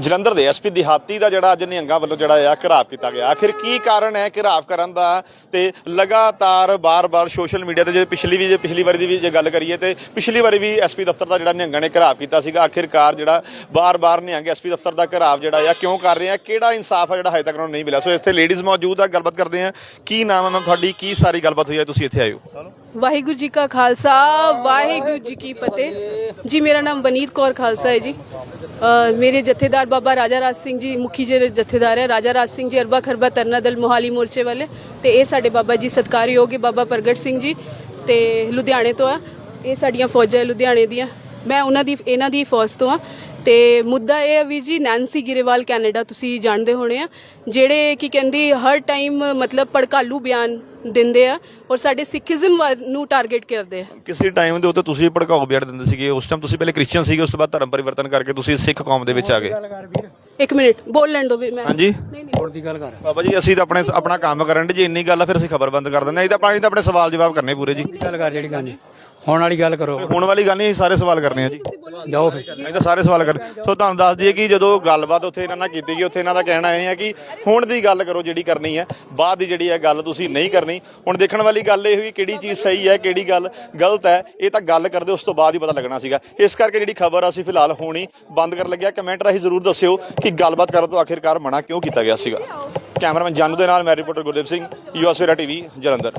ਜਲੰਧਰ ਦੇ ਐਸਪੀ ਦਿਹਾਤੀ ਦਾ ਜਿਹੜਾ ਅੱਜ ਨਿਹੰਗਾਂ ਵੱਲੋਂ ਜਿਹੜਾ ਆ ਘਰਾਵ ਕੀਤਾ ਗਿਆ। ਆਖਿਰ ਕੀ ਕਾਰਨ ਹੈ ਘਰਾਵ ਕਰਨ ਦਾ? ਤੇ ਲਗਾਤਾਰ ਬਾਰ-ਬਾਰ ਸੋਸ਼ਲ ਮੀਡੀਆ ਤੇ ਜੇ ਪਿਛਲੀ ਵੀ ਜੇ ਪਿਛਲੀ ਵਾਰੀ ਦੀ ਵੀ ਜੇ ਗੱਲ ਕਰੀਏ ਤੇ ਪਿਛਲੀ ਵਾਰੀ ਵੀ ਐਸਪੀ ਦਫ਼ਤਰ ਦਾ ਜਿਹੜਾ ਨਿਹੰਗਾਂ ਨੇ ਘਰਾਵ ਕੀਤਾ ਸੀਗਾ, ਆਖਿਰਕਾਰ ਜਿਹੜਾ ਬਾਰ-ਬਾਰ ਨਿਹੰਗ ਐਸਪੀ ਦਫ਼ਤਰ ਦਾ ਘਰਾਵ ਜਿਹੜਾ ਆ ਕਿਉਂ ਕਰ ਰਹੇ ਆ? ਕਿਹੜਾ ਇਨਸਾਫ ਆ ਜਿਹੜਾ ਹਜੇ ਤੱਕ ਉਹਨਾਂ ਨੂੰ ਨਹੀਂ ਮਿਲਿਆ? ਸੋ ਇੱਥੇ ਲੇਡੀਜ਼ ਮੌਜੂਦ ਆ, ਗੱਲਬਾਤ ਕਰਦੇ ਆ। ਕੀ ਨਾਮ ਹੈ ਮੈਮ ਤੁਹਾਡੀ? ਕੀ ਸਾਰੀ ਗੱਲਬਾਤ ਹੋਈ ਹੈ ਤੁਸੀਂ ਇੱਥੇ ਆਏ ਹੋ ਵਾਹਿਗੁਰੂ ਜੀ ਕਾ ਖਾਲਸਾ, ਵਾਹਿਗੁਰੂ ਜੀ ਕੀ ਫਤਿਹ। ਜੀ, ਮੇਰਾ ਨਾਮ ਬਨੀਤ ਕੌਰ ਖਾਲਸਾ ਹੈ ਜੀ। ਮੇਰੇ ਜਥੇਦਾਰ ਬਾਬਾ ਰਾਜਾ ਰਾਜ ਸਿੰਘ ਜੀ, ਮੁਖੀ ਜਿਹੜੇ ਜਥੇਦਾਰ ਹੈ, ਰਾਜਾ ਰਾਜ ਸਿੰਘ ਜੀ, ਅਰਬਾ ਖਰਬਾ ਤਰਨਾ ਦਲ ਮੋਹਾਲੀ ਮੋਰਚੇ ਵਾਲੇ ਤੇ ਇਹ ਸਾਡੇ ਬਾਬਾ ਜੀ ਸਤਕਾਰਯੋਗ ਬਾਬਾ ਪ੍ਰਗਟ ਸਿੰਘ ਜੀ ਤੇ ਲੁਧਿਆਣੇ ਤੋਂ ਆ। ਇਹ ਸਾਡੀਆਂ ਫੌਜਾਂ ਲੁਧਿਆਣੇ ਦੀਆਂ। ਮੈਂ ਉਹਨਾਂ ਦੀ, ਇਹਨਾਂ ਦੀ ਫੌਜ ਤੋਂ ਆ। ਤੇ ਮੁੱਦਾ ਇਹ ਹੈ ਵੀ ਜੀ ਨੈਂਸੀ ਗਿਰੇਵਾਲ ਕੈਨੇਡਾ, ਤੁਸੀਂ ਜਾਣਦੇ ਹੋਣੇ ਆ। ਜਿਹੜੇ ਕੀ ਕਹਿੰਦੀ ਹਰ ਟਾਈਮ ਮਤਲਬ ਭੜਕਾਲੂ ਬਿਆਨ ਦਿੰਦੇ ਆ ਔਰ ਸਾਡੇ ਸਿੱਖੀਜ਼ਮ ਨੂੰ ਟਾਰਗੇਟ ਕਰਦੇ ਆ। ਕਿਸੇ ਟਾਈਮ ਦੇ ਉੱਤੇ ਤੁਸੀਂ ਭੜਕਾਓ ਬਿਆਨ ਦਿੰਦੇ ਸੀਗੇ ਉਸ ਟਾਈਮ ਤੁਸੀਂ ਪਹਿਲੇ ਕ੍ਰਿਸਚੀਅਨ ਸੀਗੇ ਉਸ ਤੋਂ ਬਾਅਦ ਧਰਮ ਪਰਿਵਰਤਨ ਕਰਕੇ ਤੁਸੀਂ ਸਿੱਖ ਕੌਮ ਦੇ ਵਿੱਚ ਆ ਗਏ। ਇੱਕ ਮਿੰਟ ਬੋਲ ਲੈਣ ਦੋ ਵੀ ਮੈਂ ਹਾਂਜੀ। ਨਹੀਂ ਨਹੀਂ। ਹੋਰ ਦੀ ਗੱਲ ਕਰ। ਬਾਬਾ ਜੀ ਅਸੀਂ ਤਾਂ ਆਪਣੇ ਆਪਣਾ ਕੰਮ ਕਰਨ ਦੇ ਜੇ ਇੰਨੀ ਗੱਲ ਆ ਫਿਰ ਅਸੀਂ ਖਬਰ ਬੰਦ ਕਰ ਦਿੰਦੇ ਹਾਂ। ਅਸੀਂ ਤਾਂ ਅਸੀਂ ਤਾਂ ਆਪਣੇ ਸਵਾਲ ਜਵਾਬ ਕਰਨੇ ਪੂਰੇ ਜੀ। ਗੱਲ ਕਰ ਜਿਹੜੀ ਗੱਲ ਹੁਣ ਵਾਲੀ ਗੱਲ ਕਰੋ। ਹੁਣ ਵਾਲੀ ਗੱਲ ਨਹੀਂ ਸਾਰੇ ਸਵਾਲ ਕਰਨੇ ਆ ਜੀ। ਜਾਓ ਫਿਰ। ਅਸੀਂ ਤਾਂ ਸਾਰੇ ਸਵਾਲ ਕਰ ਸੋ ਤੁਹਾਨੂੰ ਦੱਸ ਦਈਏ ਕਿ ਜਦੋਂ ਗੱਲਬਾਤ ਉੱਥੇ ਇਹਨਾਂ ਨਾਲ ਕੀਤੀ ਗਈ ਉੱਥੇ ਇਹਨਾਂ ਦਾ ਕਹਿਣਾ ਇਹ ਹੈ ਕਿ ਹੁਣ ਦੀ ਗੱਲ ਕਰੋ ਜਿਹੜੀ ਕਰਨੀ ਹੈ ਬਾਅਦ ਦੀ ਜਿਹੜੀ ਹੈ ਗੱਲ ਤੁਸੀਂ ਨਹੀਂ ਕਰਨੀ। ਹੁਣ ਦੇਖਣ ਵਾਲੀ ਗੱਲ ਇਹ ਹੋਈ ਕਿਹੜੀ ਚੀਜ਼ ਸਹੀ ਹੈ ਕਿਹੜੀ ਗੱਲ ਗਲਤ ਹੈ ਇਹ ਤਾਂ ਗੱਲ ਕਰਦੇ ਉਸ ਤੋਂ ਬਾਅਦ ਹੀ ਪਤਾ ਲੱਗਣਾ ਸੀਗਾ। ਇਸ ਕਰਕੇ ਜਿਹੜੀ ਖਬਰ ਅਸੀਂ ਫਿਲਹਾਲ ਹੋਣੀ ਬੰਦ ਕਰਨ ਲੱਗਿਆ। ਕਮੈਂਟ ਰਾਹੀਂ ਜ਼ਰੂਰ ਦੱਸਿਓ ਕਿ ਗੱਲਬਾਤ ਕਰਨ ਤੋਂ ਆਖਿਰਕਾਰ ਮਨਾ ਕਿਉਂ ਕੀਤਾ ਗਿਆ ਸੀਗਾ। ਕੈਮਰਾਮੈਨ ਜਾਨੂ ਦੇ ਨਾਲ ਮੈਂ ਰਿਪੋਰਟਰ ਗੁਰਦੇਵ ਸਿੰਘ ਯੂਐਸਵੇਰਾ ਟੀਵੀ ਜਲੰਧਰ।